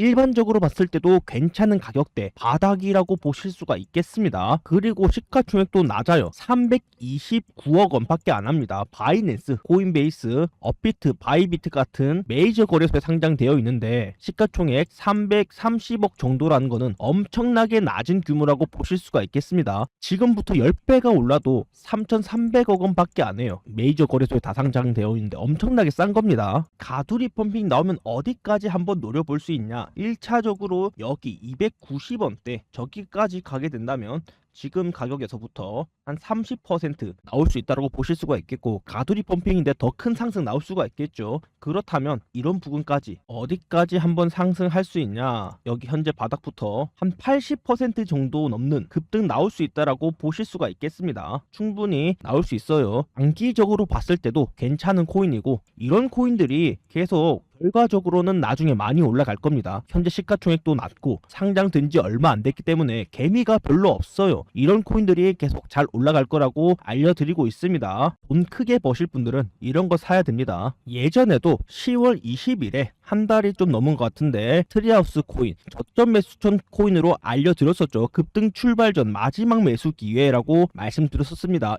일반적으로 봤을 때도 괜찮은 가격대 바닥이라고 보실 수가 있겠습니다. 그리고 시가총액도 낮아요. 329억 원밖에 안 합니다. 바이낸스, 코인베이스, 업비트, 바이비트 같은 메이저 거래소에 상장되어 있는데 시가총액 330억 정도라는 거는 엄청나게 낮은 규모라고 보실 수가 있겠습니다. 지금부터 10배가 올라도 3,300억 원밖에 안 해요. 메이저 거래소에 다 상장되어 있는데 엄청나게 싼 겁니다. 가두리 펌핑 나오면 어디까지 한번 노려볼 수 있냐? 1차적으로 여기 290원대 저기까지 가게 된다면 지금 가격에서부터 한 30% 나올 수 있다고 보실 수가 있겠고 가두리 펌핑인데 더 큰 상승 나올 수가 있겠죠. 그렇다면 이런 부분까지 어디까지 한번 상승할 수 있냐? 여기 현재 바닥부터 한 80% 정도 넘는 급등 나올 수 있다라고 보실 수가 있겠습니다. 충분히 나올 수 있어요. 단기적으로 봤을 때도 괜찮은 코인이고 이런 코인들이 계속 결과적으로는 나중에 많이 올라갈 겁니다. 현재 시가총액도 낮고 상장된 지 얼마 안 됐기 때문에 개미가 별로 없어요. 이런 코인들이 계속 잘 올라갈 거라고 알려드리고 있습니다. 돈 크게 버실 분들은 이런 거 사야 됩니다. 예전에도 10월 20일에 한 달이 좀 넘은 것 같은데 트리하우스 코인 저점 매수천 코인으로 알려드렸었죠. 급등 출발 전 마지막 매수 기회라고 말씀드렸었습니다.